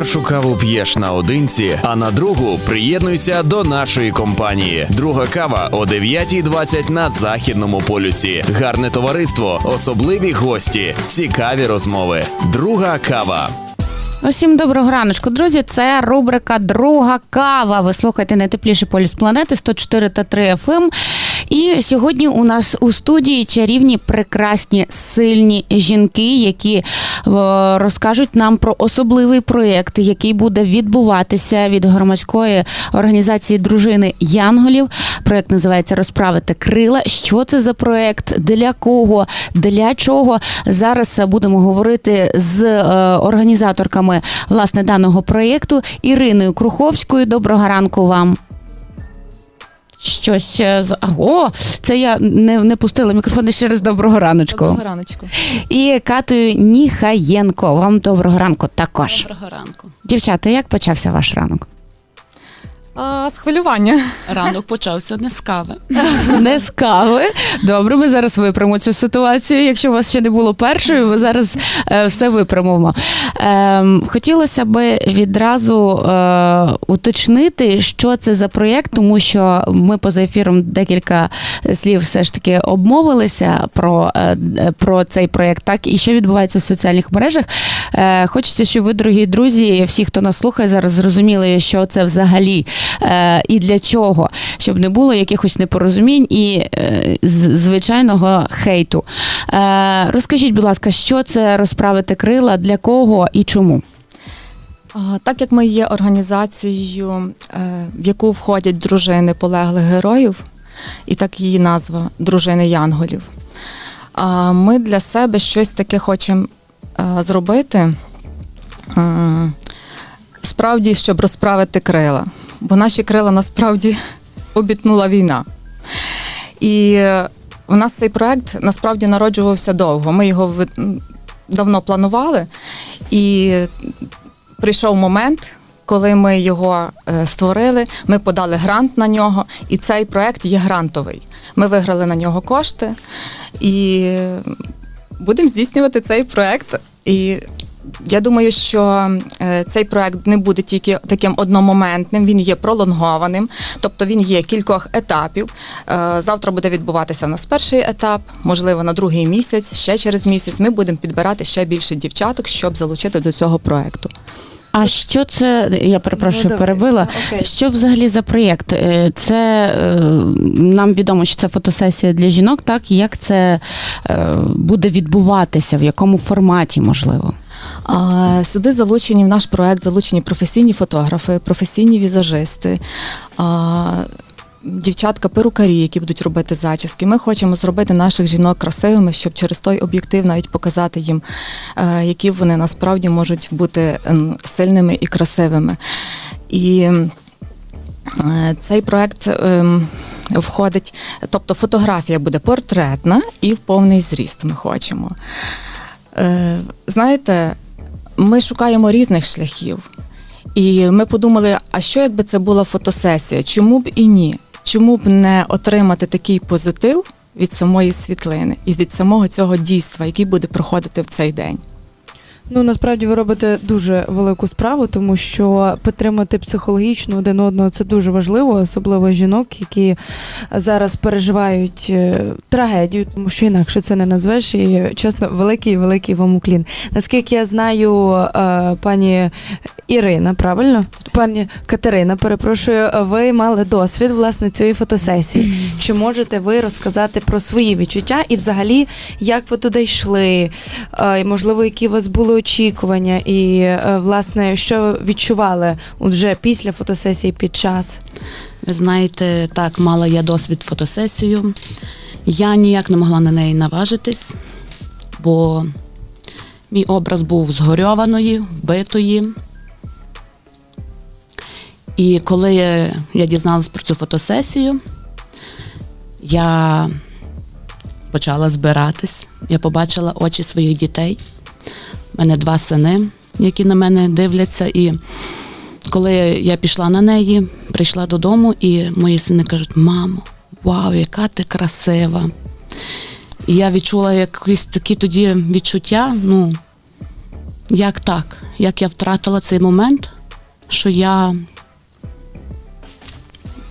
першу каву п'єш наодинці, а на другу приєднуйся до нашої компанії. Друга кава о 9.20 на західному полюсі. Гарне товариство, особливі гості, цікаві розмови. Друга кава. Усім доброго раночку, друзі. Це рубрика Друга кава. Ви слухаєте найтепліший полюс планети 104 та 3 FM. І сьогодні у нас у студії чарівні, прекрасні, сильні жінки, які е, розкажуть нам про особливий проєкт, який буде відбуватися від громадської організації дружини Янголів. Проєкт називається Розправити крила. Що це за проєкт? Для кого? Для чого? Зараз будемо говорити з е, організаторками власне даного проєкту Іриною Круховською. Доброго ранку вам. Щось е, з- О, це я не, не пустила мікрофон ще раз доброго раночку. Доброго раночку. І Катою Ніхаєнко. Вам доброго ранку також. Доброго ранку. Дівчата, як почався ваш ранок? А, з хвилювання. Ранок почався не з кави. Не з кави. Добре, ми зараз виправимо цю ситуацію. Якщо у вас ще не було першої, ми зараз е, все виправимо. Ем, хотілося би відразу е, уточнити, що це за проєкт, тому що ми поза ефіром декілька слів все ж таки обмовилися про, е, е, про цей проєкт, так і що відбувається в соціальних мережах. Е, хочеться, щоб ви, дорогі друзі, всі, хто нас слухає, зараз зрозуміли, що це взагалі е, і для чого, щоб не було якихось непорозумінь і е, звичайного хейту. Розкажіть, будь ласка, що це розправити крила, для кого і чому? Так як ми є організацією, в яку входять дружини полеглих героїв, і так її назва Дружини Янголів. Ми для себе щось таке хочемо зробити. Справді, щоб розправити крила. Бо наші крила насправді обітнула війна. І е, у нас цей проект насправді народжувався довго. Ми його давно планували, і прийшов момент. Коли ми його е, створили, ми подали грант на нього, і цей проект є грантовий. Ми виграли на нього кошти і будемо здійснювати цей проект. І я думаю, що е, цей проект не буде тільки таким одномоментним, він є пролонгованим, тобто він є кількох етапів. Е, Завтра буде відбуватися у нас перший етап, можливо, на другий місяць, ще через місяць. Ми будемо підбирати ще більше дівчаток, щоб залучити до цього проекту. А що це? Я перепрошую, Ну, перебила. Окей. Що взагалі за проєкт? Е, Це е, нам відомо, що це фотосесія для жінок, так? Як це е, буде відбуватися, в якому форматі можливо? Сюди залучені в наш проект залучені професійні фотографи, професійні візажисти. А, Дівчатка перукарі, які будуть робити зачіски. Ми хочемо зробити наших жінок красивими, щоб через той об'єктив навіть показати їм, е, які вони насправді можуть бути сильними і красивими. І е, цей проект ем, входить, тобто фотографія буде портретна і в повний зріст. Ми хочемо. Е, Знаєте, ми шукаємо різних шляхів. І ми подумали, а що якби це була фотосесія? Чому б і ні? Чому б не отримати такий позитив від самої світлини і від самого цього дійства, який буде проходити в цей день? Ну насправді ви робите дуже велику справу, тому що підтримати психологічно один одного це дуже важливо, особливо жінок, які зараз переживають е, трагедію, тому що інакше це не назвеш. І чесно, великий великий вам уклін. Наскільки я знаю, е, пані Ірина, правильно? Пані Катерина, перепрошую, ви мали досвід власне цієї фотосесії. Чи можете ви розказати про свої відчуття і взагалі як ви туди йшли? Е, і, можливо, які у вас були очікування, і е, власне, що відчували вже після фотосесії під час? Ви знаєте, так, мала я досвід фотосесію. Я ніяк не могла на неї наважитись, бо мій образ був згорьованої, вбитої. І коли я дізналась про цю фотосесію, я почала збиратись. Я побачила очі своїх дітей. У мене два сини, які на мене дивляться. І коли я пішла на неї, прийшла додому, і мої сини кажуть: мамо, вау, яка ти красива. І я відчула якісь такі тоді відчуття. Ну, як так, як я втратила цей момент, що я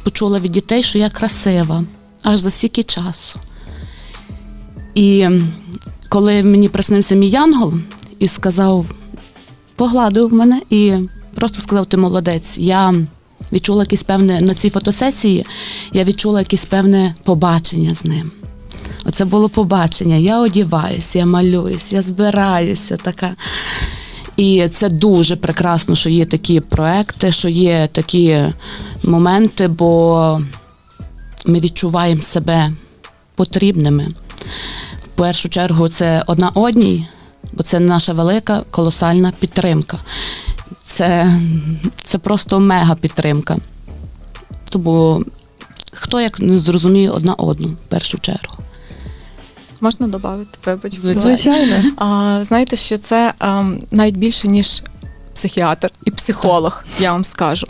почула від дітей, що я красива аж за стільки часу. І коли мені приснився мій янгол і сказав, погладив мене і просто сказав: ти молодець. Я відчула якесь певне на цій фотосесії, я відчула якесь певне побачення з ним. Оце було побачення. Я одіваюсь, я малююсь, я збираюся така. І це дуже прекрасно, що є такі проекти, що є такі моменти, бо ми відчуваємо себе потрібними. В першу чергу це одна одній, бо це наша велика колосальна підтримка. Це, це просто мега підтримка. Тому хто як не зрозуміє одна одну в першу чергу. Можна додати, вибач. Звичайно. А, знаєте, що це ем, навіть більше, ніж психіатр і психолог, я вам скажу.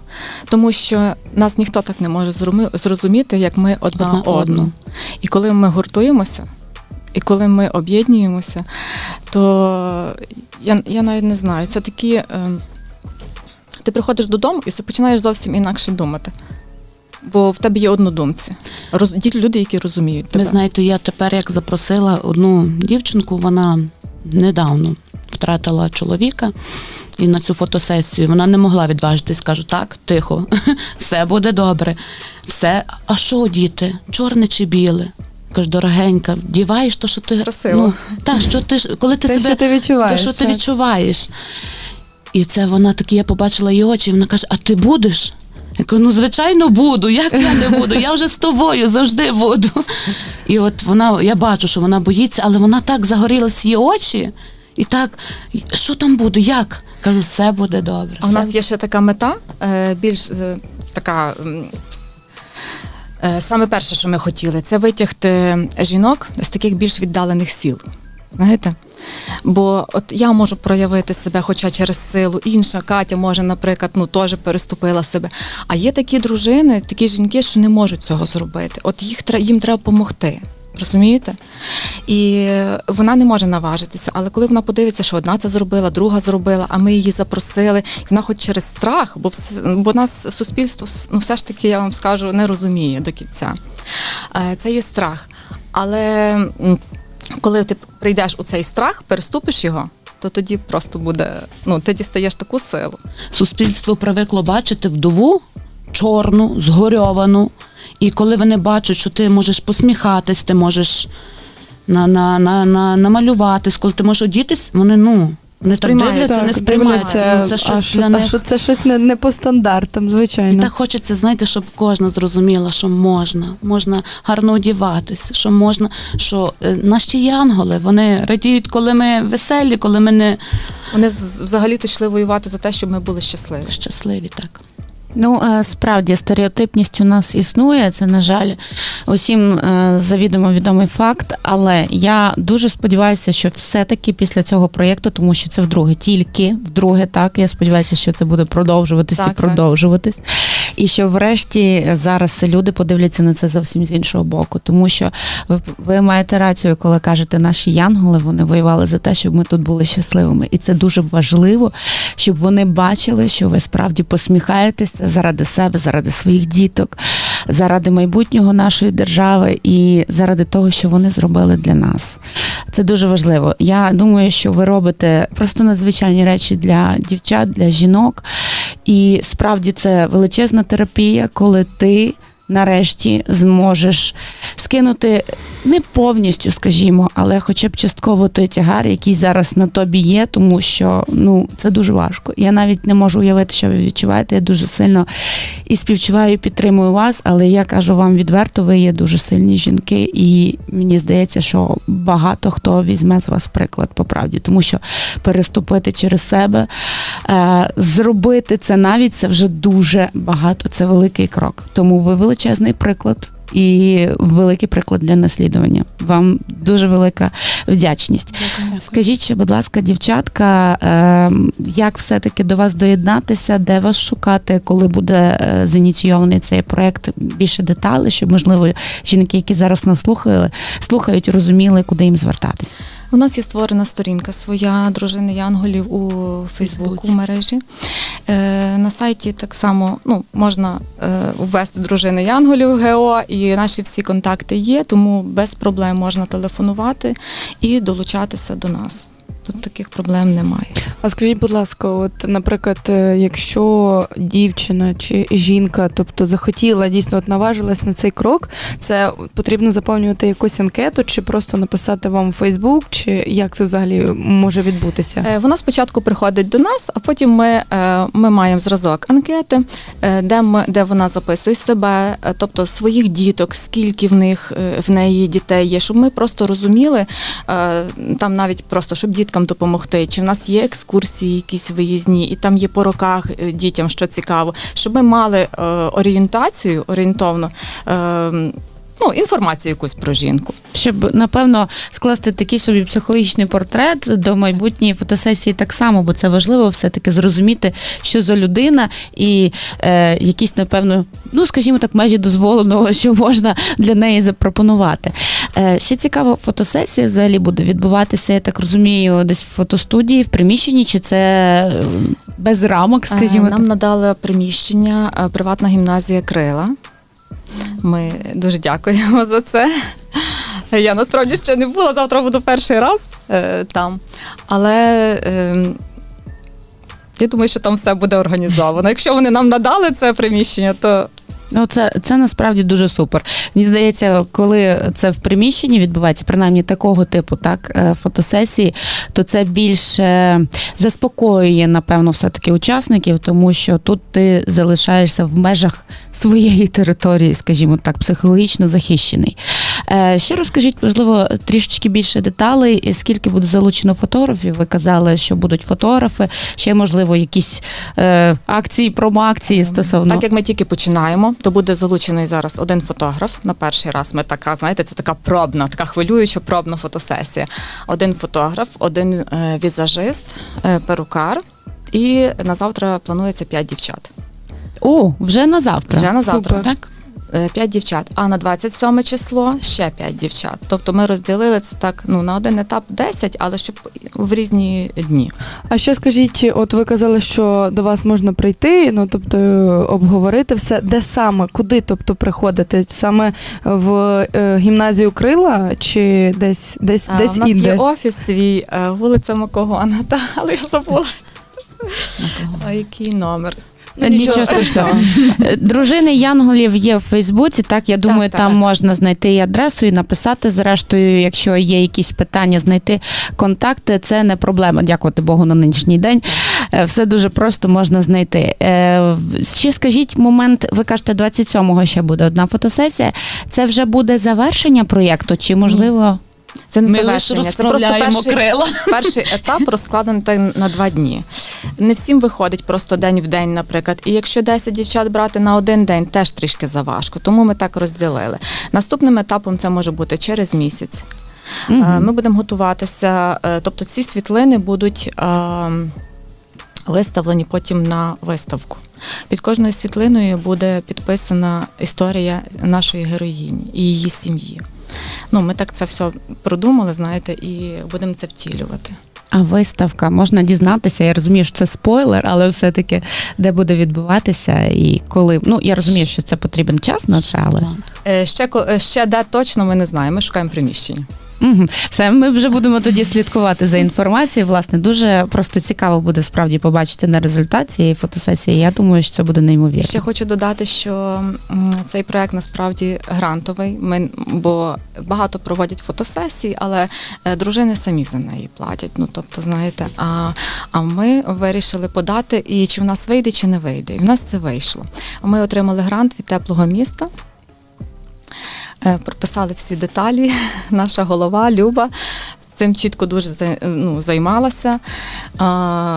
Тому що нас ніхто так не може зрозуміти, як ми одна, Одна одну. одну. І коли ми гуртуємося, і коли ми об'єднуємося, то я, я навіть не знаю, це такі. ем, ти приходиш додому і починаєш зовсім інакше думати. Бо в тебе є однодумці. Роз, люди, які розуміють тебе. Ви знаєте, я тепер як запросила одну дівчинку, вона недавно втратила чоловіка. І на цю фотосесію вона не могла відважитись. Кажу, так, тихо, все буде добре. Все, а що, діти? Чорне чи біле? Кажу, дорогенька, вдіваєш то, що ти Красиво. Ну, так, що ти коли ти Те, себе що ти відчуваєш. те, що ти так. відчуваєш. І це вона такі, я побачила її очі, і вона каже: А ти будеш? Я кажу, ну звичайно буду. Як я не буду? Я вже з тобою завжди буду. І от вона, я бачу, що вона боїться, але вона так загорілась її очі, і так, що там буде? Як? Кажу, все буде добре. А в все нас є ще така мета, е, більш е, така. Е, Саме перше, що ми хотіли, це витягти жінок з таких більш віддалених сіл. Знаєте? Бо от я можу проявити себе, хоча через силу, інша Катя може, наприклад, ну теж переступила себе. А є такі дружини, такі жінки, що не можуть цього зробити. От їх їм треба допомогти. Розумієте? І вона не може наважитися. Але коли вона подивиться, що одна це зробила, друга зробила, а ми її запросили, і вона хоч через страх, бо вс- бо нас суспільство ну, все ж таки, я вам скажу, не розуміє до кінця. Е, Це є страх. Але коли ти прийдеш у цей страх, переступиш його, то тоді просто буде, ну, ти дістаєш таку силу. суспільство привикло бачити вдову чорну, згорьовану. І коли вони бачать, що ти можеш посміхатись, ти можеш на, на, на, на, намалюватись, коли ти можеш одітись, вони ну. Вони так Сприймають. дивляться, не Так, сприймають. дивляться, Ну, Це а щось що, для них. що це щось не, не по стандартам, звичайно. І так хочеться, знаєте, щоб кожна зрозуміла, що можна, можна гарно одіватись, що можна, що е, наші янголи, вони радіють, коли ми веселі, коли ми не Вони взагалі-то йшли воювати за те, щоб ми були щасливі. щасливі. Так. Ну, е, справді, стереотипність у нас існує, це, на жаль, усім е, завідомо відомий факт. Але я дуже сподіваюся, що все-таки після цього проєкту, тому що це вдруге, тільки вдруге, так. Я сподіваюся, що це буде продовжуватись Так, і так. І що врешті зараз люди подивляться на це зовсім з іншого боку. Тому що ви, ви маєте рацію, коли кажете, наші янголи вони воювали за те, щоб ми тут були щасливими. І це дуже важливо, щоб вони бачили, що ви справді посміхаєтеся заради себе, заради своїх діток, заради майбутнього нашої держави і заради того, що вони зробили для нас. Це дуже важливо. Я думаю, що ви робите просто надзвичайні речі для дівчат, для жінок. І справді це величезна терапія, коли ти нарешті зможеш скинути не повністю, скажімо, але хоча б частково той тягар, який зараз на тобі є, тому що ну це дуже важко. Я навіть не можу уявити, що ви відчуваєте. Я дуже сильно і співчуваю, і підтримую вас, але я кажу вам відверто, ви є дуже сильні жінки, і мені здається, що багато хто візьме з вас приклад по правді, тому що переступити через себе, е, зробити це навіть це вже дуже багато. Це великий крок. Тому ви величезний приклад. І великий приклад для наслідування. Вам дуже велика вдячність. Скажіть, ще, будь ласка, дівчатка, ем, як все-таки до вас доєднатися, де вас шукати, коли буде е, зініційований цей проект? Більше деталей, щоб можливо жінки, які зараз нас слухали, слухають, розуміли, куди їм звертатись. У нас є створена сторінка своя дружини Янголів у Фейсбуку в мережі. Е, на сайті так само ну, можна е, ввести дружини Янголів ГО, і наші всі контакти є, тому без проблем можна телефонувати і долучатися до нас. Тут таких проблем немає. А скажіть, будь ласка, от, наприклад, е, якщо дівчина чи жінка, тобто захотіла дійсно от наважилась на цей крок, це потрібно заповнювати якусь анкету, чи просто написати вам у Фейсбук, чи як це взагалі може відбутися? Е, Вона спочатку приходить до нас, а потім ми, е, ми маємо зразок анкети, де, ми, де вона записує себе, тобто своїх діток, скільки в них в неї дітей є, щоб ми просто розуміли, там навіть просто щоб діткам допомогти, чи в нас є екскурсії якісь виїзні, і там є по роках е, дітям, що цікаво, щоб ми мали е, орієнтацію орієнтовно. е, Ну, інформацію якусь про жінку. Щоб напевно скласти такий собі психологічний портрет до майбутньої фотосесії так само, бо це важливо все-таки зрозуміти, що за людина, і е, якісь, напевно, ну скажімо так, межі дозволеного, що можна для неї запропонувати. Е, ще цікаво, фотосесія взагалі буде відбуватися, я так розумію, десь в фотостудії, в приміщенні, чи це е, без рамок, скажімо Е, Нам так. надали приміщення приватна гімназія Крила. Ми дуже дякуємо за це. Я насправді ще не була, завтра буду перший раз е, там. Але е, я думаю, що там все буде організовано. Якщо вони нам надали це приміщення, то Ну, це, це насправді дуже супер. Мені здається, коли це в приміщенні відбувається, принаймні такого типу, так, е, фотосесії, то це більше заспокоює, напевно, все-таки учасників, тому що тут ти залишаєшся в межах своєї території, скажімо так, психологічно захищений. Е, Ще розкажіть, можливо, трішечки більше деталей, скільки буде залучено фотографів. Ви казали, що будуть фотографи, ще можливо якісь е, акції, промоакції стосовно так як ми тільки починаємо, то буде залучений зараз один фотограф. На перший раз ми така, знаєте, це така пробна, така хвилююча пробна фотосесія. Один фотограф, один е, візажист, е, перукар. І на завтра планується п'ять дівчат. О, вже на завтра. Вже на завтра. Супер. Так? Е, П'ять дівчат. А на 27 число ще п'ять дівчат. Тобто ми розділили це так ну, на один етап 10, але щоб в різні дні. А що скажіть, от ви казали, що до вас можна прийти, ну тобто обговорити все, де саме, куди тобто приходити? Саме в е, гімназію Крила чи десь десь А, десь у нас інде? є офіс свій, е, вулиця Макогона, та, але я забула. Який номер? Ну, Нічого страшного. Дружини Янголів є в Фейсбуці. Так, я думаю, так, там так. можна знайти і адресу, і написати. Зрештою, якщо є якісь питання, знайти контакти, це не проблема. Дякувати Богу на нинішній день. Е, Все дуже просто можна знайти. Е, Ще скажіть момент, ви кажете, 27-го ще буде одна фотосесія. Це вже буде завершення проєкту, чи можливо? Це не Ми лише завершення, це просто перший, крила. перший етап розкладений на два дні. Не всім виходить просто день в день, наприклад. І якщо 10 дівчат брати на один день, теж трішки заважко. Тому ми так розділили. Наступним етапом це може бути через місяць. Мгм. Ми будемо готуватися, е, тобто ці світлини будуть е, виставлені потім на виставку. Під кожною світлиною буде підписана історія нашої героїні і її сім'ї. Ну, ми так це все продумали, знаєте, і будемо це втілювати. А виставка можна дізнатися. Я розумію, що це спойлер, але все-таки де буде відбуватися і коли. Ну я розумію, що це потрібен час на це, але Е, Ще, е, ще де точно ми не знаємо. Ми шукаємо приміщення. Все, ми вже будемо тоді слідкувати за інформацією. Власне, дуже просто цікаво буде справді побачити на результат цієї фотосесії. Я думаю, що це буде неймовірно. Ще хочу додати, що цей проект насправді грантовий. Ми бо багато проводять фотосесій, але е, дружини самі за неї платять. Ну тобто, знаєте, а, а ми вирішили подати, і чи в нас вийде, чи не вийде. І в нас це вийшло. Ми отримали грант від теплого міста. Е, Прописали всі деталі. Наша голова Люба цим чітко дуже ну, займалася,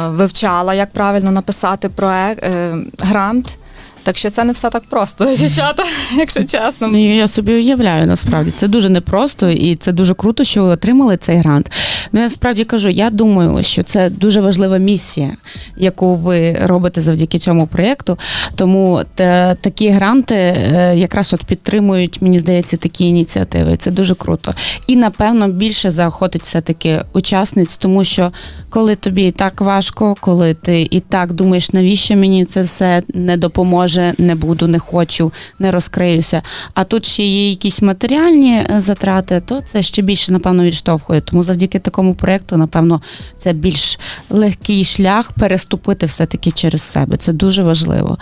вивчала, як правильно написати проект, е, грант. Так що це не все так просто, дівчата, якщо чесно. Ну, я собі уявляю, насправді це дуже непросто і це дуже круто, що ви отримали цей грант. Ну я справді кажу, я думаю, що це дуже важлива місія, яку ви робите завдяки цьому проєкту. Тому та, такі гранти е, якраз от підтримують, мені здається, такі ініціативи. Це дуже круто. І напевно більше заохотить все-таки учасниць, тому що коли тобі так важко, коли ти і так думаєш, навіщо мені це все не допоможе, не буду, не хочу, не розкриюся. А тут ще є якісь матеріальні е, затрати, то це ще більше, напевно, відштовхує. Тому завдяки такому проєкту, напевно, це більш легкий шлях переступити все-таки через себе. Це дуже важливо.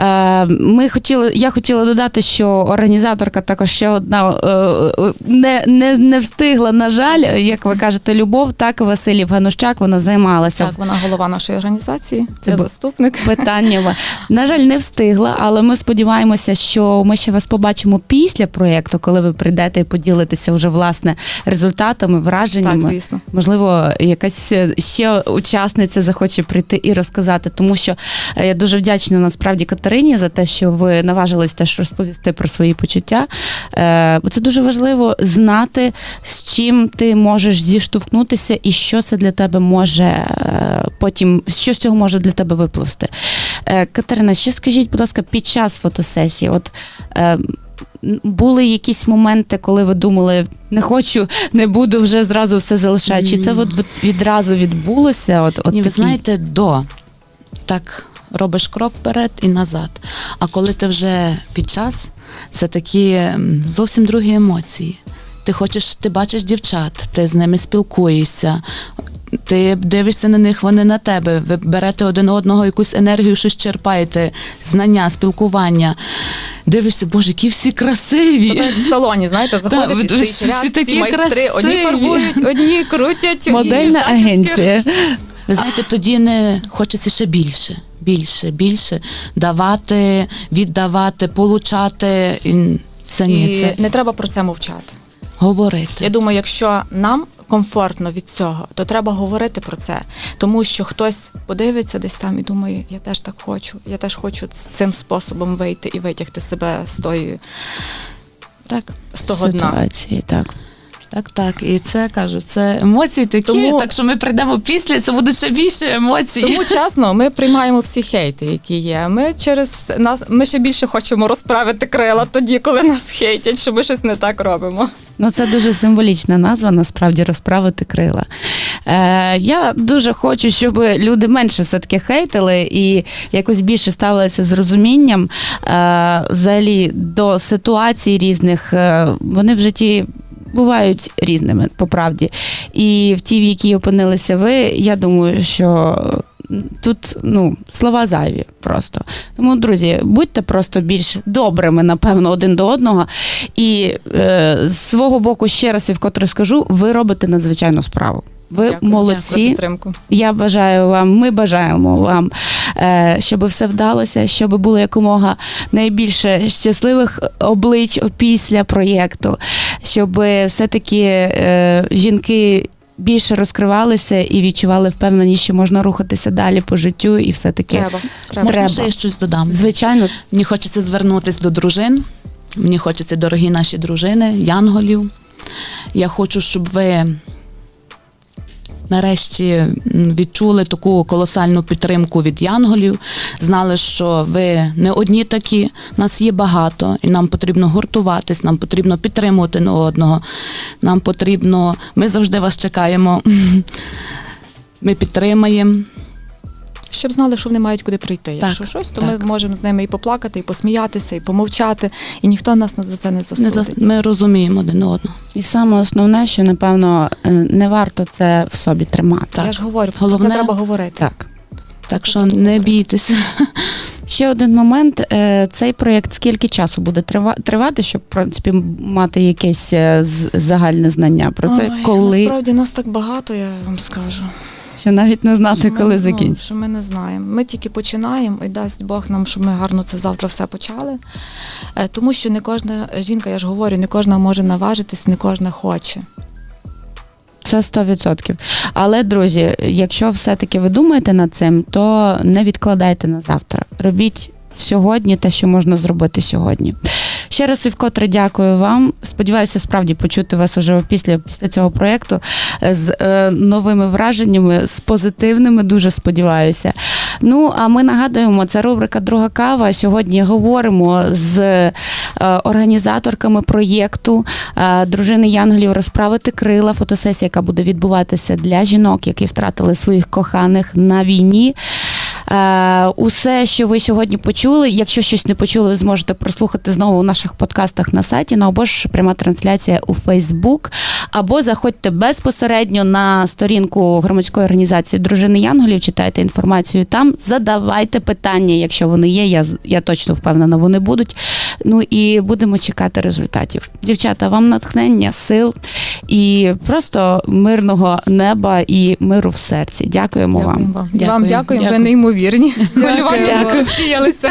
Е, Ми хотіли, я хотіла додати, що організаторка також ще одна е, не, не, не встигла, на жаль, як ви кажете, Любов, так Василів Ганущак, вона займалася Так, вона голова нашої організації, Це я заступник. питаннями. На жаль, не встигла, але ми сподіваємося, що ми ще вас побачимо після проєкту, коли ви прийдете і поділитеся вже власне результатами, враженнями. Так, звісно. Можливо, якась ще учасниця захоче прийти і розказати, тому що е, я дуже вдячна насправді Катерині за те, що ви наважились теж розповісти про свої почуття. Е, Бо це дуже важливо знати, з чим ти можеш зіштовхнутися і що це для тебе може е, потім, що з цього може для тебе випливти. Е, Катерина, ще скажіть, будь ласка, під час фотосесії, от були якісь моменти, коли ви думали, не хочу, не буду вже зразу все залишати? Чи це от відразу відбулося? От, от Ні, ви знаєте, до так робиш крок вперед і назад. А коли ти вже під час, це такі зовсім другі емоції. Ти хочеш, ти бачиш дівчат, ти з ними спілкуєшся. Ти дивишся на них, вони на тебе. Ви берете один одного якусь енергію, щось черпаєте, знання, спілкування. Дивишся, боже, які всі красиві. То в салоні, знаєте, заходиш і всі такі майстри, одні фарбують, одні крутять. Модельна зачіски. агенція. Ви знаєте, тоді не хочеться ще більше, більше, більше давати, віддавати, получати. Це ні, І це не треба про це мовчати. говорити. Я думаю, якщо нам комфортно від цього, то треба говорити про це. Тому що хтось подивиться десь там і думає, я теж так хочу, я теж хочу цим способом вийти і витягти себе з тої Так, з того дна. Так. Так, так. І це кажу, це емоції такі. Тому- Так що ми прийдемо після, це буде ще більше емоцій. Тому чесно, ми приймаємо всі хейти, які є. Ми через все- нас ми ще більше хочемо розправити крила тоді, коли нас хейтять, що ми щось не так робимо. Ну, це дуже символічна назва, насправді розправити крила. Е, я дуже хочу, щоб люди менше все-таки хейтили і якось більше ставилися з розумінням е, взагалі до ситуацій різних. Е, вони в житті. Бувають різними, по правді. І в тій, в якій опинилися ви, я думаю, що тут ну, слова зайві просто. Тому, друзі, будьте просто більш добрими, напевно, один до одного. І е, з свого боку, ще раз і вкотре скажу, ви робите надзвичайну справу. Ви Дякую, молодці. підтримку. Я бажаю вам, ми бажаємо вам, е, щоб все вдалося, щоб було якомога найбільше щасливих облич після проєкту, щоб все-таки е, жінки. Більше розкривалися і відчували впевненість, що можна рухатися далі по життю, і все таки Треба. треба. Можна ще я щось додам. звичайно Мені хочеться звернутися до дружин. Мені хочеться, дорогі наші дружини, янголів. Я хочу, щоб ви нарешті відчули таку колосальну підтримку від янголів, знали, що ви не одні такі, нас є багато, і нам потрібно гуртуватись, нам потрібно підтримувати на одного. Нам потрібно, ми завжди вас чекаємо. Ми підтримаємо. Щоб знали, що вони мають куди прийти. Якщо Так, щось, то так. ми можемо з ними і поплакати, і посміятися, і помовчати, і ніхто нас за це не Не засудить. за- Ми розуміємо один одного. І саме основне, що напевно е, не варто це в собі тримати. Так. Я ж говорю, Головне- це треба говорити. Так. Так що не бійтеся. Ще один момент. Е, Цей проєкт скільки часу буде тривати, щоб в принципі мати якесь е, загальне знання про це, Ой, коли Насправді нас так багато, я вам скажу. Ще навіть не знати, Що ми, коли ну, закінчиться. Що ми не знаємо. Ми тільки починаємо і дасть Бог нам, щоб ми гарно це завтра все почали. Е, Тому що не кожна жінка, я ж говорю, не кожна може наважитись, не кожна хоче. Це 100%. Але, друзі, якщо все-таки ви думаєте над цим, то не відкладайте на завтра. Робіть сьогодні, те, що можна зробити сьогодні. Ще раз і вкотре дякую вам. Сподіваюся, справді почути вас уже після, після цього проєкту е, з е, новими враженнями, з позитивними, дуже сподіваюся. Ну, а ми нагадуємо, це рубрика Друга кава. Сьогодні говоримо з е, організаторками проєкту е, дружини Янголів розправити крила. Фотосесія, яка буде відбуватися для жінок, які втратили своїх коханих на війні. Е, усе, що ви сьогодні почули. Якщо щось не почули, зможете прослухати знову у наших подкастах на сайті, ну або ж пряма трансляція у Фейсбук, або заходьте безпосередньо на сторінку громадської організації Дружини Янголів, читайте інформацію там, задавайте питання, якщо вони є. Я, я точно впевнена, вони будуть. Ну і будемо чекати результатів. Дівчата, вам натхнення, сил і просто мирного неба і миру в серці. Дякуємо вам. Дякуємо вам. Дякую. Вам дякуємо, ви неймовірні. Дякую. Хвилювання розсіялися.